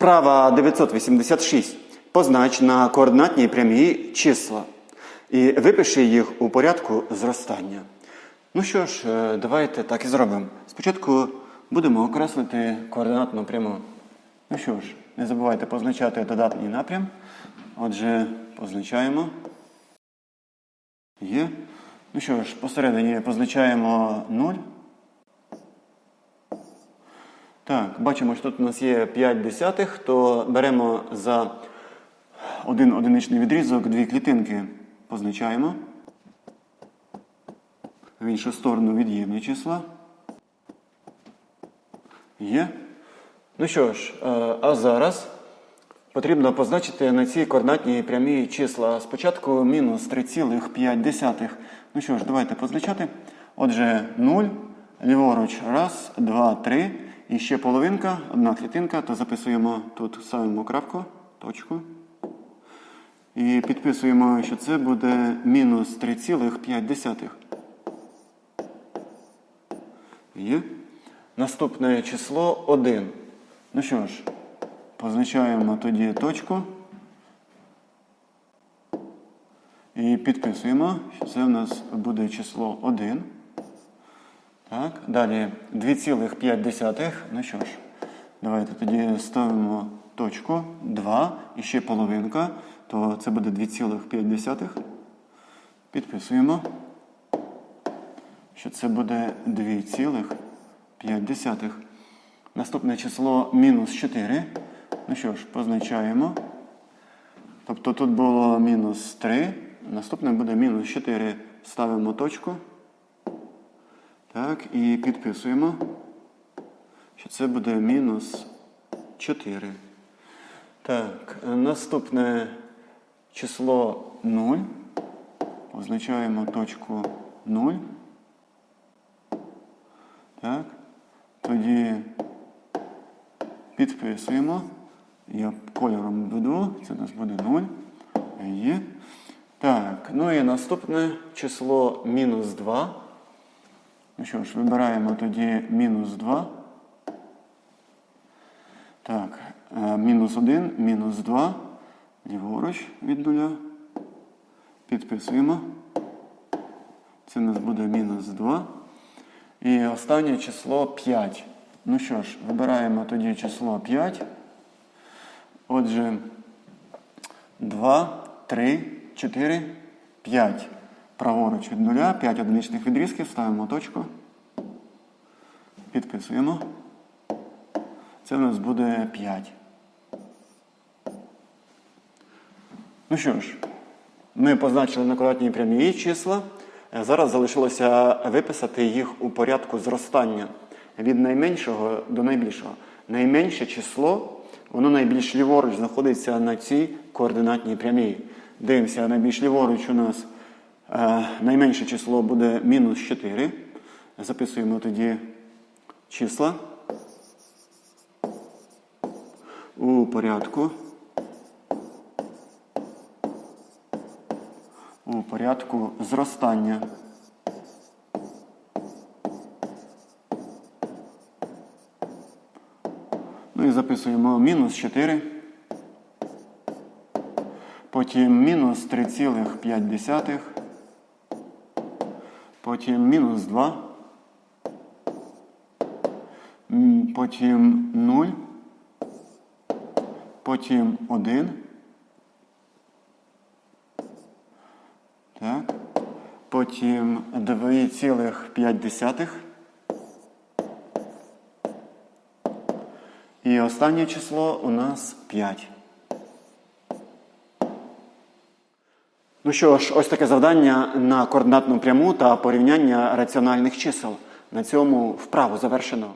Вправа 986. Познач на координатній прямій числа. І випиши їх у порядку зростання. Ну що ж, е, давайте так і зробимо. Спочатку будемо окреслити координатну пряму. Ну що ж, не забувайте позначати додатній напрям. Отже, позначаємо. Є. Ну що ж, посередині позначаємо 0. Так, бачимо, що тут у нас є 5 десятих, то беремо за один одиничний відрізок дві клітинки, позначаємо. В іншу сторону від'ємні числа. Є. Ну що ж, е, а зараз потрібно позначити на цій координатній прямій числа. Спочатку мінус 3,5. Ну що ж, давайте позначати. Отже, 0, ліворуч, раз, два, три. І ще половинка, одна клітинка, то записуємо тут, ставимо крапку, точку. І підписуємо, що це буде мінус 3,5. Є. Наступне число 1. Ну що ж, позначаємо тоді точку. І підписуємо, що це в нас буде число 1. Так, далі 2,5. Ну що ж, давайте тоді ставимо точку 2 і ще половинка, то це буде 2,5. Підписуємо, що це буде 2,5. Наступне число мінус 4. Ну що ж, позначаємо. Тобто тут було мінус 3, наступне буде мінус 4. Ставимо точку. Так, і підписуємо, що це буде мінус 4. Так, наступне число 0. Позначаємо точку 0. Так. Тоді підписуємо. Я кольором веду, це у нас буде 0. Є. Так, ну і наступне число мінус 2. Ну що ж, вибираємо тоді мінус 2. Так, е, мінус 1, мінус 2. Ліворуч від нуля. Підписуємо. Це у нас буде мінус 2. І останнє число 5. Ну що ж, вибираємо тоді число 5. Отже, 2, 3, 4, 5. Праворуч від нуля, 5 одиничних відрізків, ставимо точку. Підписуємо. Це в нас буде 5. Ну що ж, ми позначили на квадратній прямій числа. Е, Зараз залишилося виписати їх у порядку зростання від найменшого до найбільшого. Найменше число, воно найбільш ліворуч знаходиться на цій координатній прямій. Дивимося, найбільш ліворуч у нас найменше число буде мінус 4. Записуємо тоді числа у порядку. У порядку зростання. Ну і записуємо мінус 4. Потім мінус 3,5. Потім мінус 2. Потім 0. Потім 1. Так. Потім 2,5. І останнє число у нас 5. Ну що ж, ось таке завдання на координатну пряму та порівняння раціональних чисел. На цьому вправу завершено.